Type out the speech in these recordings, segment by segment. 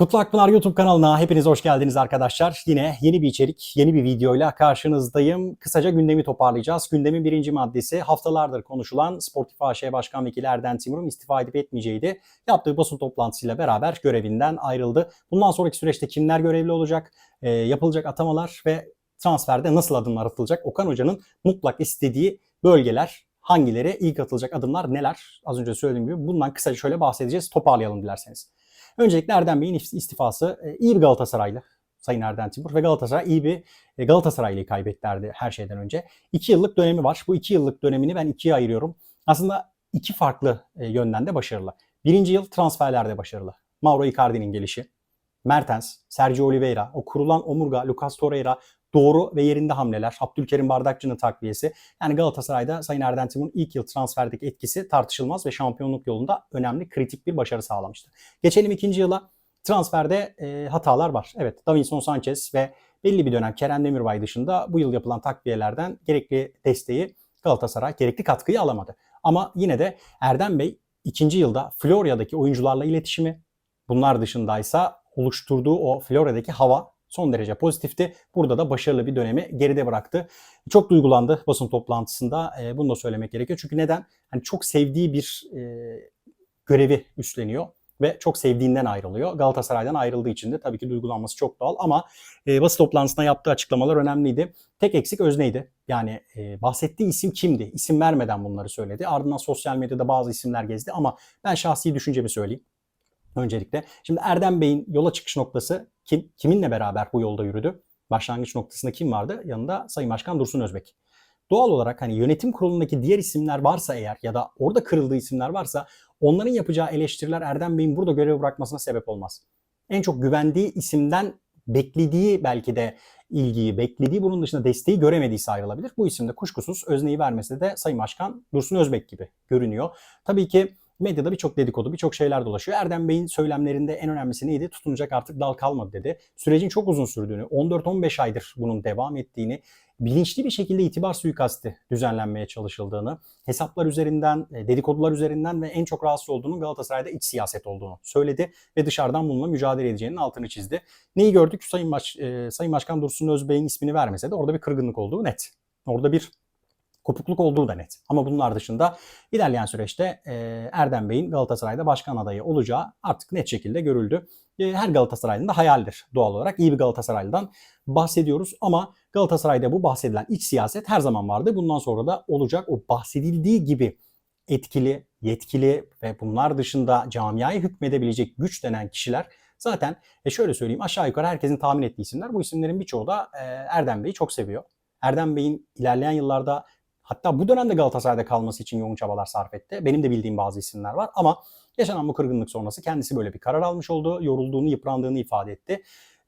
Kutlu Akpınar YouTube kanalına hepiniz hoş geldiniz arkadaşlar. Yine yeni bir içerik, yeni bir videoyla karşınızdayım. Kısaca gündemi toparlayacağız. Gündemin birinci maddesi haftalardır konuşulan Sportif AŞ Başkan Vekili Erden Timur'un istifa edip etmeyeceğiydi. Yaptığı basın toplantısıyla beraber görevinden ayrıldı. Bundan sonraki süreçte kimler görevli olacak, e, yapılacak atamalar ve transferde nasıl adımlar atılacak? Okan Hoca'nın mutlak istediği bölgeler hangileri, ilk atılacak adımlar neler? Az önce söylediğim gibi bundan kısaca şöyle bahsedeceğiz. Toparlayalım dilerseniz. Öncelikle Erdem Bey'in istifası e, iyi bir Galatasaraylı Sayın Erdem Timur ve Galatasaray iyi bir e, Galatasaraylı'yı kaybettirdi her şeyden önce. İki yıllık dönemi var. Bu iki yıllık dönemini ben ikiye ayırıyorum. Aslında iki farklı e, yönden de başarılı. Birinci yıl transferlerde başarılı. Mauro Icardi'nin gelişi, Mertens, Sergio Oliveira, o kurulan omurga, Lucas Torreira, doğru ve yerinde hamleler, Abdülkerim Bardakçı'nın takviyesi. Yani Galatasaray'da Sayın Erden Timur'un ilk yıl transferdeki etkisi tartışılmaz ve şampiyonluk yolunda önemli kritik bir başarı sağlamıştı. Geçelim ikinci yıla. Transferde e, hatalar var. Evet Davinson Sanchez ve belli bir dönem Kerem Demirbay dışında bu yıl yapılan takviyelerden gerekli desteği Galatasaray gerekli katkıyı alamadı. Ama yine de Erdem Bey ikinci yılda Florya'daki oyuncularla iletişimi, bunlar dışındaysa oluşturduğu o Florya'daki hava son derece pozitifti. Burada da başarılı bir dönemi geride bıraktı. Çok duygulandı basın toplantısında. E, bunu da söylemek gerekiyor. Çünkü neden? Hani çok sevdiği bir e, görevi üstleniyor ve çok sevdiğinden ayrılıyor. Galatasaray'dan ayrıldığı için de tabii ki duygulanması çok doğal ama e, basın toplantısında yaptığı açıklamalar önemliydi. Tek eksik özneydi. Yani e, bahsettiği isim kimdi? İsim vermeden bunları söyledi. Ardından sosyal medyada bazı isimler gezdi ama ben şahsi düşüncemi söyleyeyim öncelikle. Şimdi Erdem Bey'in yola çıkış noktası kim? Kiminle beraber bu yolda yürüdü? Başlangıç noktasında kim vardı? Yanında Sayın Başkan Dursun Özbek. Doğal olarak hani yönetim kurulundaki diğer isimler varsa eğer ya da orada kırıldığı isimler varsa onların yapacağı eleştiriler Erdem Bey'in burada görev bırakmasına sebep olmaz. En çok güvendiği isimden beklediği belki de ilgiyi, beklediği bunun dışında desteği göremediyse ayrılabilir. Bu isimde kuşkusuz özneyi vermesi de Sayın Başkan Dursun Özbek gibi görünüyor. Tabii ki medyada birçok dedikodu, birçok şeyler dolaşıyor. Erdem Bey'in söylemlerinde en önemlisi neydi? Tutunacak artık dal kalmadı dedi. Sürecin çok uzun sürdüğünü, 14-15 aydır bunun devam ettiğini, bilinçli bir şekilde itibar suikasti düzenlenmeye çalışıldığını, hesaplar üzerinden, e, dedikodular üzerinden ve en çok rahatsız olduğunun Galatasaray'da iç siyaset olduğunu söyledi ve dışarıdan bununla mücadele edeceğinin altını çizdi. Neyi gördük? Sayın, Baş, e, Sayın Başkan Dursun Özbey'in ismini vermese de orada bir kırgınlık olduğu net. Orada bir kopukluk olduğu da net. Ama bunlar dışında ilerleyen süreçte e, Erdem Bey'in Galatasaray'da başkan adayı olacağı artık net şekilde görüldü. E, her Galatasaraylı'nın da hayaldir doğal olarak. İyi bir Galatasaraylı'dan bahsediyoruz ama Galatasaray'da bu bahsedilen iç siyaset her zaman vardı. Bundan sonra da olacak o bahsedildiği gibi etkili, yetkili ve bunlar dışında camiaya hükmedebilecek güç denen kişiler zaten e şöyle söyleyeyim aşağı yukarı herkesin tahmin ettiği isimler. Bu isimlerin birçoğu da e, Erdem Bey'i çok seviyor. Erdem Bey'in ilerleyen yıllarda Hatta bu dönemde Galatasaray'da kalması için yoğun çabalar sarf etti. Benim de bildiğim bazı isimler var ama yaşanan bu kırgınlık sonrası kendisi böyle bir karar almış oldu. Yorulduğunu, yıprandığını ifade etti.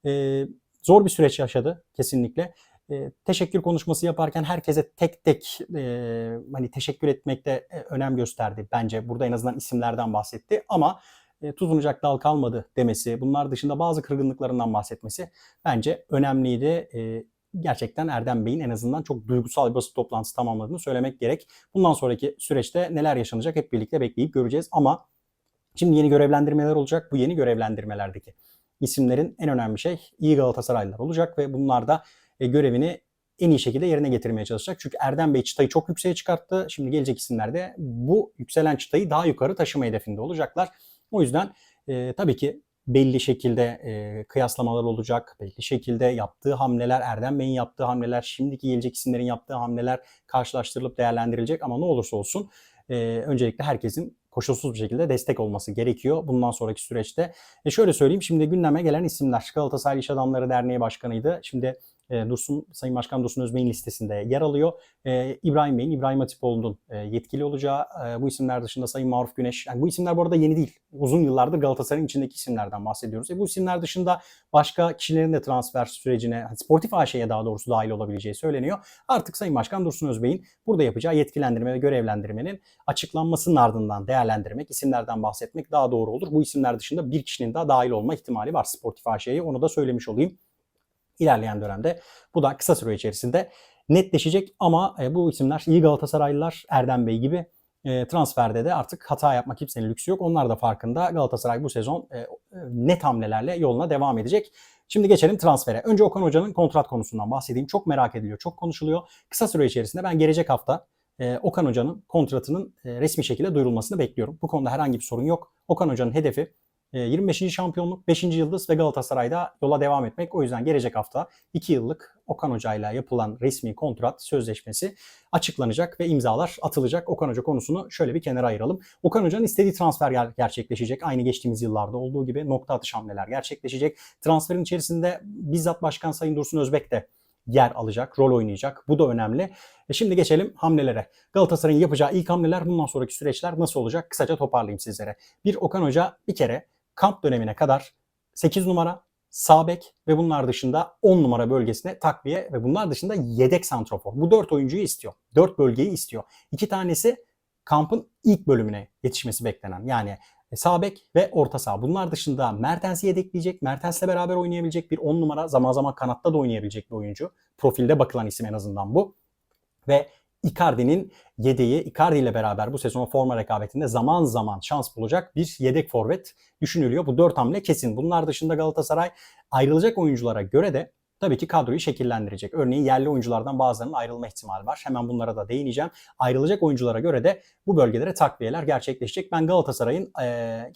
Ee, zor bir süreç yaşadı kesinlikle. Ee, teşekkür konuşması yaparken herkese tek tek e, hani teşekkür etmekte e, önem gösterdi bence. Burada en azından isimlerden bahsetti ama e, tutunacak dal kalmadı demesi, bunlar dışında bazı kırgınlıklarından bahsetmesi bence önemliydi. E, gerçekten Erdem Bey'in en azından çok duygusal bir basın toplantısı tamamladığını söylemek gerek. Bundan sonraki süreçte neler yaşanacak hep birlikte bekleyip göreceğiz ama şimdi yeni görevlendirmeler olacak. Bu yeni görevlendirmelerdeki isimlerin en önemli şey iyi Galatasaraylılar olacak ve bunlar da e, görevini en iyi şekilde yerine getirmeye çalışacak. Çünkü Erdem Bey çıtayı çok yükseğe çıkarttı. Şimdi gelecek isimler de bu yükselen çıtayı daha yukarı taşıma hedefinde olacaklar. O yüzden e, tabii ki belli şekilde e, kıyaslamalar olacak. Belli şekilde yaptığı hamleler, Erdem Bey'in yaptığı hamleler, şimdiki gelecek isimlerin yaptığı hamleler karşılaştırılıp değerlendirilecek. Ama ne olursa olsun e, öncelikle herkesin koşulsuz bir şekilde destek olması gerekiyor bundan sonraki süreçte. E şöyle söyleyeyim şimdi gündeme gelen isimler Galatasaray İş Adamları Derneği Başkanı'ydı. Şimdi e, Dursun, Sayın Başkan Dursun Özbey'in listesinde yer alıyor. E, İbrahim Bey'in, İbrahim Hatipoğlu'nun e, yetkili olacağı e, bu isimler dışında Sayın Maruf Güneş. Yani bu isimler bu arada yeni değil. Uzun yıllardır Galatasaray'ın içindeki isimlerden bahsediyoruz. E, bu isimler dışında başka kişilerin de transfer sürecine, sportif AŞ'ye daha doğrusu dahil olabileceği söyleniyor. Artık Sayın Başkan Dursun Özbey'in burada yapacağı yetkilendirme ve görevlendirmenin açıklanmasının ardından değerlendirmek, isimlerden bahsetmek daha doğru olur. Bu isimler dışında bir kişinin daha dahil olma ihtimali var sportif AŞ'ye. Onu da söylemiş olayım ilerleyen dönemde bu da kısa süre içerisinde netleşecek ama e, bu isimler iyi Galatasaraylılar Erdem Bey gibi e, transferde de artık hata yapmak kimsenin lüksü yok. Onlar da farkında. Galatasaray bu sezon e, net hamlelerle yoluna devam edecek. Şimdi geçelim transfere. Önce Okan Hoca'nın kontrat konusundan bahsedeyim. Çok merak ediliyor, çok konuşuluyor. Kısa süre içerisinde ben gelecek hafta Okan Hoca'nın kontratının resmi şekilde duyurulmasını bekliyorum. Bu konuda herhangi bir sorun yok. Okan Hoca'nın hedefi 25. E, şampiyonluk, 5. yıldız ve Galatasaray'da yola devam etmek. O yüzden gelecek hafta 2 yıllık Okan Hoca ile yapılan resmi kontrat sözleşmesi açıklanacak ve imzalar atılacak. Okan Hoca konusunu şöyle bir kenara ayıralım. Okan Hoca'nın istediği transfer gerçekleşecek. Aynı geçtiğimiz yıllarda olduğu gibi nokta atış hamleler gerçekleşecek. Transferin içerisinde bizzat Başkan Sayın Dursun Özbek de yer alacak, rol oynayacak. Bu da önemli. E şimdi geçelim hamlelere. Galatasaray'ın yapacağı ilk hamleler bundan sonraki süreçler nasıl olacak? Kısaca toparlayayım sizlere. Bir Okan Hoca bir kere kamp dönemine kadar 8 numara, sağ bek ve bunlar dışında 10 numara bölgesine takviye ve bunlar dışında yedek santrofor. Bu 4 oyuncuyu istiyor. 4 bölgeyi istiyor. 2 tanesi kampın ilk bölümüne yetişmesi beklenen. Yani sağ bek ve orta saha. Bunlar dışında Mertens'i yedekleyecek. Mertens'le beraber oynayabilecek bir 10 numara. Zaman zaman kanatta da oynayabilecek bir oyuncu. Profilde bakılan isim en azından bu. Ve Icardi'nin yedeği, Icardi ile beraber bu sezon forma rekabetinde zaman zaman şans bulacak bir yedek forvet düşünülüyor. Bu dört hamle kesin. Bunlar dışında Galatasaray ayrılacak oyunculara göre de tabii ki kadroyu şekillendirecek. Örneğin yerli oyunculardan bazılarının ayrılma ihtimali var. Hemen bunlara da değineceğim. Ayrılacak oyunculara göre de bu bölgelere takviyeler gerçekleşecek. Ben Galatasaray'ın e,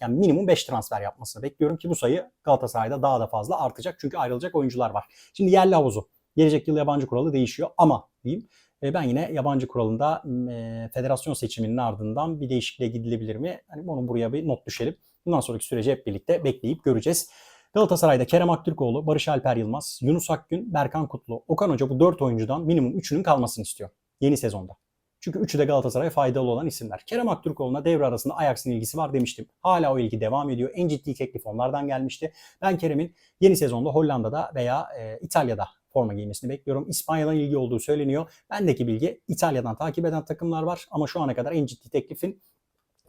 yani minimum 5 transfer yapmasını bekliyorum ki bu sayı Galatasaray'da daha da fazla artacak. Çünkü ayrılacak oyuncular var. Şimdi yerli havuzu. Gelecek yıl yabancı kuralı değişiyor ama diyeyim e, ben yine yabancı kuralında e, federasyon seçiminin ardından bir değişikliğe gidilebilir mi? Hani onun buraya bir not düşelim. Bundan sonraki süreci hep birlikte bekleyip göreceğiz. Galatasaray'da Kerem Aktürkoğlu, Barış Alper Yılmaz, Yunus Akgün, Berkan Kutlu, Okan Hoca bu 4 oyuncudan minimum 3'ünün kalmasını istiyor yeni sezonda. Çünkü üçü de Galatasaray'a faydalı olan isimler. Kerem Aktürkoğlu'na devre arasında Ajax'ın ilgisi var demiştim. Hala o ilgi devam ediyor. En ciddi teklif onlardan gelmişti. Ben Kerem'in yeni sezonda Hollanda'da veya e, İtalya'da forma giymesini bekliyorum. İspanya'dan ilgi olduğu söyleniyor. Bendeki bilgi İtalya'dan takip eden takımlar var ama şu ana kadar en ciddi teklifin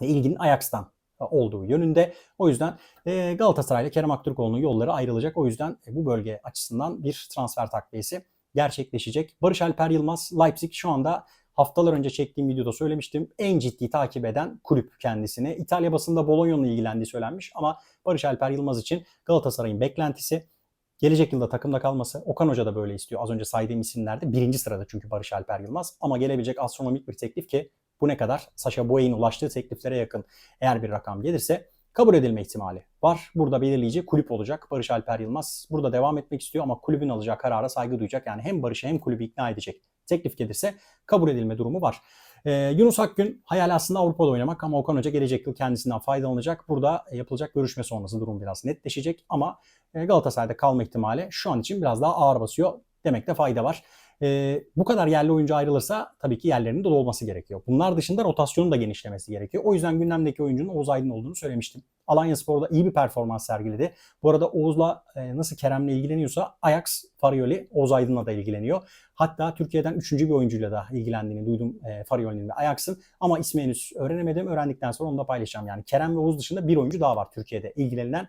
e, ilginin Ajax'tan olduğu yönünde. O yüzden e, Galatasaray ile Kerem Aktürkoğlu'nun yolları ayrılacak. O yüzden e, bu bölge açısından bir transfer takviyesi gerçekleşecek. Barış Alper Yılmaz Leipzig şu anda haftalar önce çektiğim videoda söylemiştim. En ciddi takip eden kulüp kendisini. İtalya basında Bologna'nın ilgilendiği söylenmiş ama Barış Alper Yılmaz için Galatasaray'ın beklentisi Gelecek yılda takımda kalması Okan Hoca da böyle istiyor. Az önce saydığım isimlerde birinci sırada çünkü Barış Alper Yılmaz. Ama gelebilecek astronomik bir teklif ki bu ne kadar Sasha Boye'nin ulaştığı tekliflere yakın eğer bir rakam gelirse kabul edilme ihtimali var. Burada belirleyici kulüp olacak. Barış Alper Yılmaz burada devam etmek istiyor ama kulübün alacağı karara saygı duyacak. Yani hem Barış'ı hem kulübü ikna edecek teklif gelirse kabul edilme durumu var. Ee, Yunus Akgün hayal aslında Avrupa'da oynamak ama Okan Hoca gelecek yıl kendisinden faydalanacak. Burada yapılacak görüşme sonrası durum biraz netleşecek ama e, Galatasaray'da kalma ihtimali şu an için biraz daha ağır basıyor demekte fayda var. E, bu kadar yerli oyuncu ayrılırsa tabii ki yerlerinin dolu olması gerekiyor. Bunlar dışında rotasyonun da genişlemesi gerekiyor. O yüzden gündemdeki oyuncunun Oğuz Aydın olduğunu söylemiştim. Alanya Spor'da iyi bir performans sergiledi. Bu arada Oğuz'la e, nasıl Kerem'le ilgileniyorsa Ajax Farioli Oğuz Aydın'la da ilgileniyor. Hatta Türkiye'den üçüncü bir oyuncuyla da ilgilendiğini duydum e, Farioli'nin ve Ajax'ın. Ama ismi henüz öğrenemedim. Öğrendikten sonra onu da paylaşacağım. Yani Kerem ve Oğuz dışında bir oyuncu daha var Türkiye'de ilgilenilen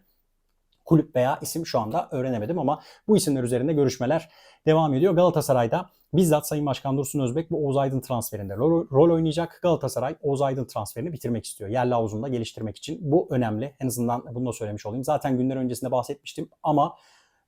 kulüp veya isim şu anda öğrenemedim ama bu isimler üzerinde görüşmeler devam ediyor. Galatasaray'da bizzat Sayın Başkan Dursun Özbek bu Oğuz Aydın transferinde rol, rol oynayacak. Galatasaray Oğuz Aydın transferini bitirmek istiyor. Yerli havuzunda geliştirmek için. Bu önemli. En azından bunu da söylemiş olayım. Zaten günler öncesinde bahsetmiştim ama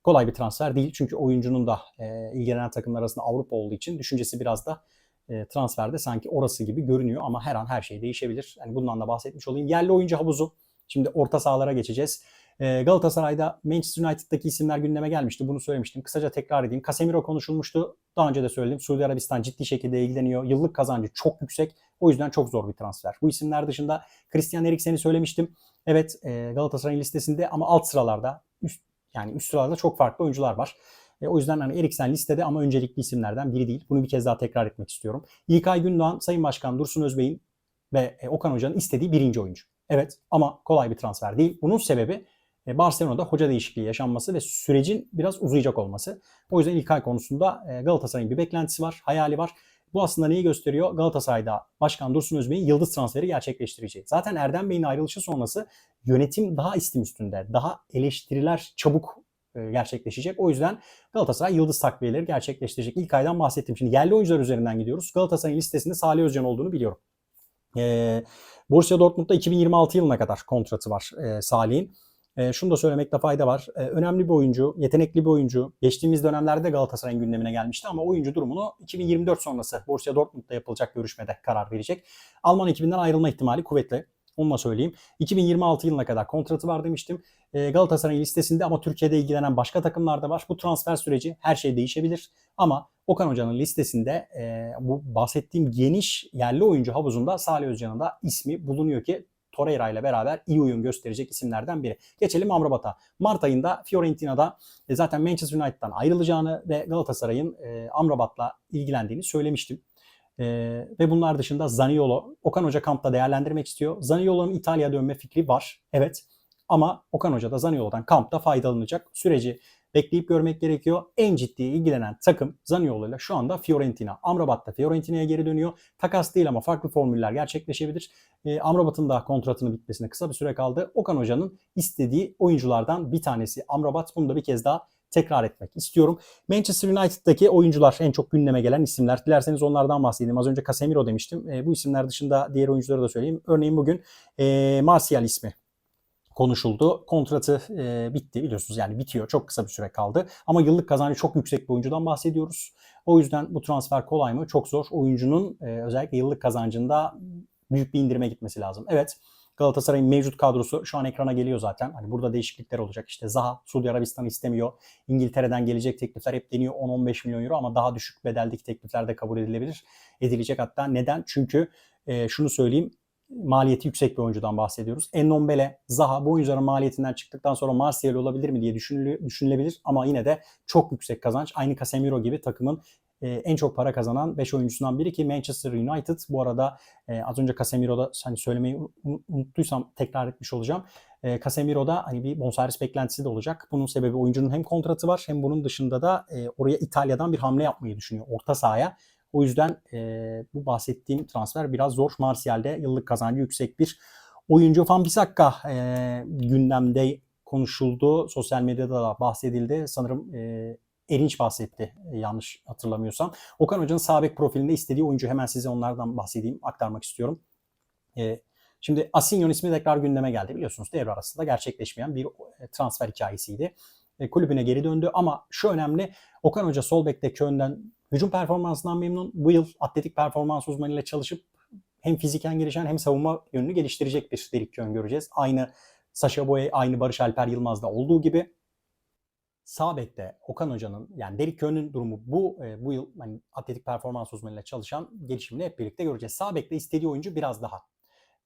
kolay bir transfer değil. Çünkü oyuncunun da e, ilgilenen takımlar arasında Avrupa olduğu için düşüncesi biraz da e, transferde sanki orası gibi görünüyor ama her an her şey değişebilir. Yani bundan da bahsetmiş olayım. Yerli oyuncu havuzu. Şimdi orta sahalara geçeceğiz. Ee, Galatasaray'da Manchester United'daki isimler gündeme gelmişti. Bunu söylemiştim. Kısaca tekrar edeyim. Casemiro konuşulmuştu. Daha önce de söyledim. Suudi Arabistan ciddi şekilde ilgileniyor. Yıllık kazancı çok yüksek. O yüzden çok zor bir transfer. Bu isimler dışında Christian Eriksen'i söylemiştim. Evet e, Galatasaray'ın listesinde ama alt sıralarda üst, yani üst sıralarda çok farklı oyuncular var. E, o yüzden hani Eriksen listede ama öncelikli isimlerden biri değil. Bunu bir kez daha tekrar etmek istiyorum. İlkay Gündoğan, Sayın Başkan Dursun Özbey'in ve e, Okan Hoca'nın istediği birinci oyuncu. Evet ama kolay bir transfer değil. Bunun sebebi Barcelona'da hoca değişikliği yaşanması ve sürecin biraz uzayacak olması. O yüzden ilk ay konusunda e, Galatasaray'ın bir beklentisi var, hayali var. Bu aslında neyi gösteriyor? Galatasaray'da Başkan Dursun Özbey'in yıldız transferi gerçekleştireceği. Zaten Erdem Bey'in ayrılışı sonrası yönetim daha istim üstünde, daha eleştiriler çabuk e, gerçekleşecek. O yüzden Galatasaray yıldız takviyeleri gerçekleştirecek. İlk aydan bahsettim. Şimdi yerli oyuncular üzerinden gidiyoruz. Galatasaray'ın listesinde Salih Özcan olduğunu biliyorum. E, Borussia Dortmund'da 2026 yılına kadar kontratı var e, Salih'in. E, şunu da söylemekte fayda var. E, önemli bir oyuncu, yetenekli bir oyuncu. Geçtiğimiz dönemlerde Galatasaray'ın gündemine gelmişti ama oyuncu durumunu 2024 sonrası Borussia Dortmund'da yapılacak görüşmede karar verecek. Alman ekibinden ayrılma ihtimali kuvvetli. Onu da söyleyeyim. 2026 yılına kadar kontratı var demiştim. E, Galatasaray'ın listesinde ama Türkiye'de ilgilenen başka takımlar da var. Bu transfer süreci her şey değişebilir. Ama Okan Hoca'nın listesinde e, bu bahsettiğim geniş yerli oyuncu havuzunda Salih Özcan'ın da ismi bulunuyor ki Torreira ile beraber iyi uyum gösterecek isimlerden biri. Geçelim Amrabat'a. Mart ayında Fiorentina'da e, zaten Manchester United'dan ayrılacağını ve Galatasaray'ın e, Amrabat'la ilgilendiğini söylemiştim. E, ve bunlar dışında Zaniolo, Okan Hoca kampta değerlendirmek istiyor. Zaniolo'nun İtalya'ya dönme fikri var. Evet. Ama Okan Hoca da Zaniolo'dan kampta faydalanacak. Süreci bekleyip görmek gerekiyor. En ciddi ilgilenen takım Zaniolo ile şu anda Fiorentina. Amrabat da Fiorentina'ya geri dönüyor. Takas değil ama farklı formüller gerçekleşebilir. E, Amrabat'ın da kontratının bitmesine kısa bir süre kaldı. Okan Hoca'nın istediği oyunculardan bir tanesi Amrabat. Bunu da bir kez daha tekrar etmek istiyorum. Manchester United'daki oyuncular en çok gündeme gelen isimler. Dilerseniz onlardan bahsedeyim. Az önce Casemiro demiştim. E, bu isimler dışında diğer oyuncuları da söyleyeyim. Örneğin bugün e, Martial ismi konuşuldu. Kontratı e, bitti biliyorsunuz yani bitiyor. Çok kısa bir süre kaldı. Ama yıllık kazancı çok yüksek bir oyuncudan bahsediyoruz. O yüzden bu transfer kolay mı? Çok zor. Oyuncunun e, özellikle yıllık kazancında büyük bir indirime gitmesi lazım. Evet Galatasaray'ın mevcut kadrosu şu an ekrana geliyor zaten. Hani burada değişiklikler olacak. İşte Zaha Suudi Arabistan istemiyor. İngiltere'den gelecek teklifler hep deniyor 10-15 milyon euro ama daha düşük bedeldeki teklifler de kabul edilebilir. Edilecek hatta. Neden? Çünkü e, şunu söyleyeyim maliyeti yüksek bir oyuncudan bahsediyoruz. Endombele, Zaha bu oyuncuların maliyetinden çıktıktan sonra Martial olabilir mi diye düşünülebilir ama yine de çok yüksek kazanç. Aynı Casemiro gibi takımın e, en çok para kazanan 5 oyuncusundan biri ki Manchester United bu arada e, az önce Casemiro'da hani söylemeyi unuttuysam tekrar etmiş olacağım. E, Casemiro'da hani bir bonservis beklentisi de olacak. Bunun sebebi oyuncunun hem kontratı var hem bunun dışında da oraya İtalya'dan bir hamle yapmayı düşünüyor orta sahaya. O yüzden e, bu bahsettiğim transfer biraz zor. Martial'de yıllık kazancı yüksek bir oyuncu. Van Bissaka e, gündemde konuşuldu. Sosyal medyada da bahsedildi. Sanırım e, Erinç bahsetti yanlış hatırlamıyorsam. Okan Hoca'nın sağ bek profilinde istediği oyuncu hemen size onlardan bahsedeyim, aktarmak istiyorum. E, şimdi Asinyon ismi tekrar gündeme geldi biliyorsunuz devre arasında gerçekleşmeyen bir transfer hikayesiydi. E, kulübüne geri döndü ama şu önemli Okan Hoca sol bekte Köln'den Hücum performansından memnun. Bu yıl atletik performans uzmanıyla çalışıp hem fiziken gelişen hem savunma yönünü geliştirecek bir Derik Kön göreceğiz. Aynı Sasha Boye, aynı Barış Alper Yılmaz'da olduğu gibi sağ bekte Okan Hoca'nın yani Derik Kön'ün durumu bu e, bu yıl hani atletik performans uzmanıyla çalışan gelişimini hep birlikte göreceğiz. Sağ bekte istediği oyuncu biraz daha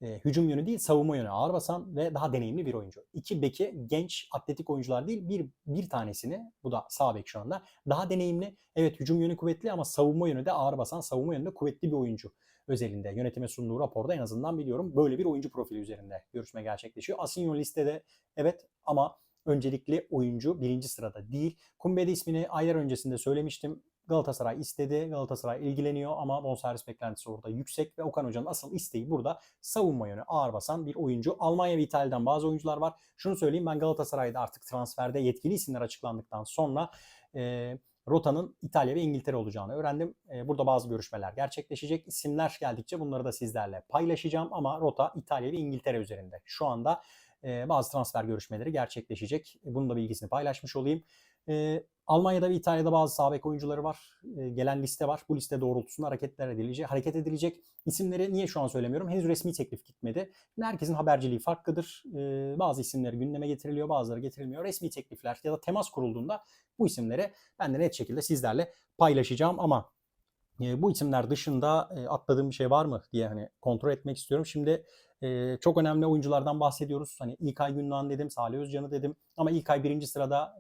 e, hücum yönü değil savunma yönü ağır basan ve daha deneyimli bir oyuncu. İki beki genç atletik oyuncular değil bir bir tanesini bu da sağ bek şu anda daha deneyimli evet hücum yönü kuvvetli ama savunma yönü de ağır basan savunma yönünde kuvvetli bir oyuncu özelinde yönetime sunduğu raporda en azından biliyorum böyle bir oyuncu profili üzerinde görüşme gerçekleşiyor. Asinyo listede evet ama öncelikli oyuncu birinci sırada değil. Kumbede ismini aylar öncesinde söylemiştim. Galatasaray istedi. Galatasaray ilgileniyor ama bonservis beklentisi orada yüksek ve Okan Hoca'nın asıl isteği burada savunma yönü ağır basan bir oyuncu. Almanya ve İtalya'dan bazı oyuncular var. Şunu söyleyeyim ben Galatasaray'da artık transferde yetkili isimler açıklandıktan sonra e, rotanın İtalya ve İngiltere olacağını öğrendim. E, burada bazı görüşmeler gerçekleşecek. İsimler geldikçe bunları da sizlerle paylaşacağım ama rota İtalya ve İngiltere üzerinde. Şu anda e, bazı transfer görüşmeleri gerçekleşecek. Bunun da bilgisini paylaşmış olayım. E, Almanya'da ve İtalya'da bazı sağ bek oyuncuları var. E, gelen liste var. Bu liste doğrultusunda hareketler edilecek. Hareket edilecek. İsimleri niye şu an söylemiyorum? Henüz resmi teklif gitmedi. Herkesin haberciliği farklıdır. E, bazı isimleri gündeme getiriliyor, bazıları getirilmiyor. Resmi teklifler ya da temas kurulduğunda bu isimleri ben de net şekilde sizlerle paylaşacağım ama e, bu isimler dışında e, atladığım bir şey var mı diye hani kontrol etmek istiyorum. Şimdi e, çok önemli oyunculardan bahsediyoruz. Hani İlkay Gündoğan dedim, Salih Özcan'ı dedim. Ama İlkay birinci sırada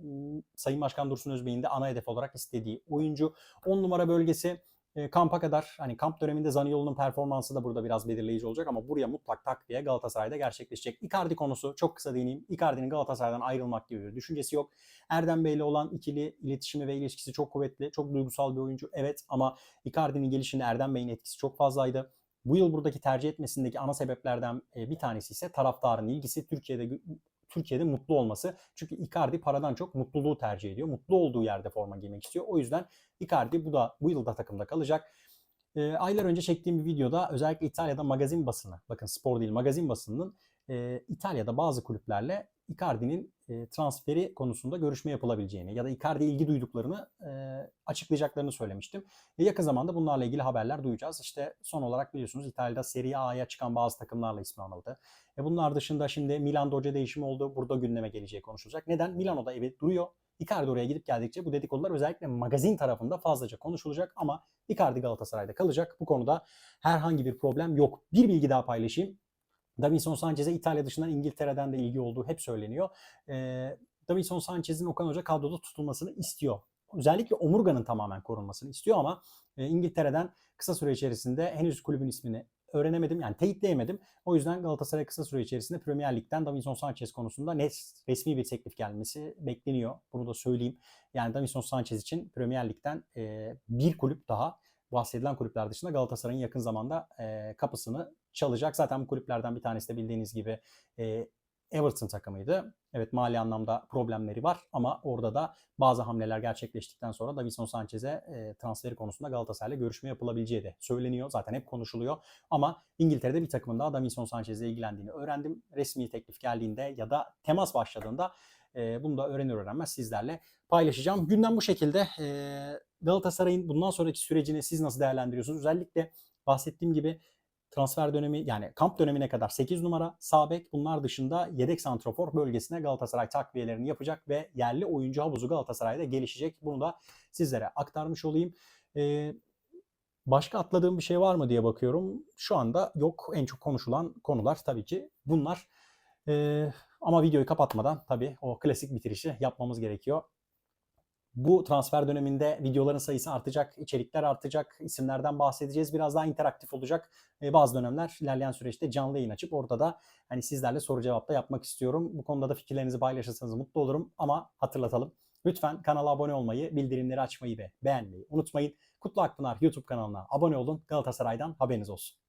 Sayın Başkan Dursun Özbey'in de ana hedef olarak istediği oyuncu. 10 numara bölgesi e, kampa kadar hani kamp döneminde Zaniolo'nun performansı da burada biraz belirleyici olacak ama buraya mutlak takviye Galatasaray'da gerçekleşecek. Icardi konusu çok kısa değineyim. Icardi'nin Galatasaray'dan ayrılmak gibi bir düşüncesi yok. Erdem Bey'le olan ikili iletişimi ve ilişkisi çok kuvvetli. Çok duygusal bir oyuncu evet ama Icardi'nin gelişinde Erdem Bey'in etkisi çok fazlaydı. Bu yıl buradaki tercih etmesindeki ana sebeplerden e, bir tanesi ise taraftarın ilgisi Türkiye'de Türkiye'de mutlu olması. Çünkü Icardi paradan çok mutluluğu tercih ediyor. Mutlu olduğu yerde forma giymek istiyor. O yüzden Icardi bu da bu yılda takımda kalacak. E, aylar önce çektiğim bir videoda özellikle İtalya'da magazin basını, bakın spor değil magazin basınının e, İtalya'da bazı kulüplerle Icardi'nin e, transferi konusunda görüşme yapılabileceğini ya da Icardi'ye ilgi duyduklarını e, açıklayacaklarını söylemiştim. E, yakın zamanda bunlarla ilgili haberler duyacağız. İşte son olarak biliyorsunuz İtalya'da Serie A'ya çıkan bazı takımlarla ismi anıldı. E, bunlar dışında şimdi Milan'da hoca değişimi oldu. Burada gündeme geleceği konuşulacak. Neden? Milano'da evet duruyor. Icardi oraya gidip geldikçe bu dedikodular özellikle magazin tarafında fazlaca konuşulacak ama Icardi Galatasaray'da kalacak. Bu konuda herhangi bir problem yok. Bir bilgi daha paylaşayım. Davinson Sanchez'e İtalya dışından İngiltere'den de ilgi olduğu hep söyleniyor. E, Davinson Sanchez'in Okan Hoca kadroda tutulmasını istiyor. Özellikle omurganın tamamen korunmasını istiyor ama e, İngiltere'den kısa süre içerisinde henüz kulübün ismini öğrenemedim. Yani teyitleyemedim. O yüzden Galatasaray kısa süre içerisinde Premier Lig'den Davinson Sanchez konusunda net resmi bir teklif gelmesi bekleniyor. Bunu da söyleyeyim. Yani Davinson Sanchez için Premier Lig'den e, bir kulüp daha bahsedilen kulüpler dışında Galatasaray'ın yakın zamanda e, kapısını çalacak. Zaten bu kulüplerden bir tanesi de bildiğiniz gibi e, Everton takımıydı. Evet mali anlamda problemleri var ama orada da bazı hamleler gerçekleştikten sonra Davinson Sanchez'e e, transferi konusunda Galatasaray'la görüşme yapılabileceği de söyleniyor. Zaten hep konuşuluyor. Ama İngiltere'de bir takımın daha Davinson Sanchez'le ilgilendiğini öğrendim. Resmi teklif geldiğinde ya da temas başladığında e, bunu da öğrenir öğrenmez sizlerle paylaşacağım. Gündem bu şekilde. E, Galatasaray'ın bundan sonraki sürecini siz nasıl değerlendiriyorsunuz? Özellikle bahsettiğim gibi transfer dönemi yani kamp dönemine kadar 8 numara sağ bek bunlar dışında yedek santrofor bölgesine Galatasaray takviyelerini yapacak ve yerli oyuncu havuzu Galatasaray'da gelişecek. Bunu da sizlere aktarmış olayım. Ee, başka atladığım bir şey var mı diye bakıyorum. Şu anda yok. En çok konuşulan konular tabii ki bunlar. Ee, ama videoyu kapatmadan tabii o klasik bitirişi yapmamız gerekiyor. Bu transfer döneminde videoların sayısı artacak, içerikler artacak, isimlerden bahsedeceğiz. Biraz daha interaktif olacak. E, bazı dönemler ilerleyen süreçte canlı yayın açıp orada da hani sizlerle soru cevap da yapmak istiyorum. Bu konuda da fikirlerinizi paylaşırsanız mutlu olurum ama hatırlatalım. Lütfen kanala abone olmayı, bildirimleri açmayı ve beğenmeyi unutmayın. Kutlu Akpınar YouTube kanalına abone olun. Galatasaray'dan haberiniz olsun.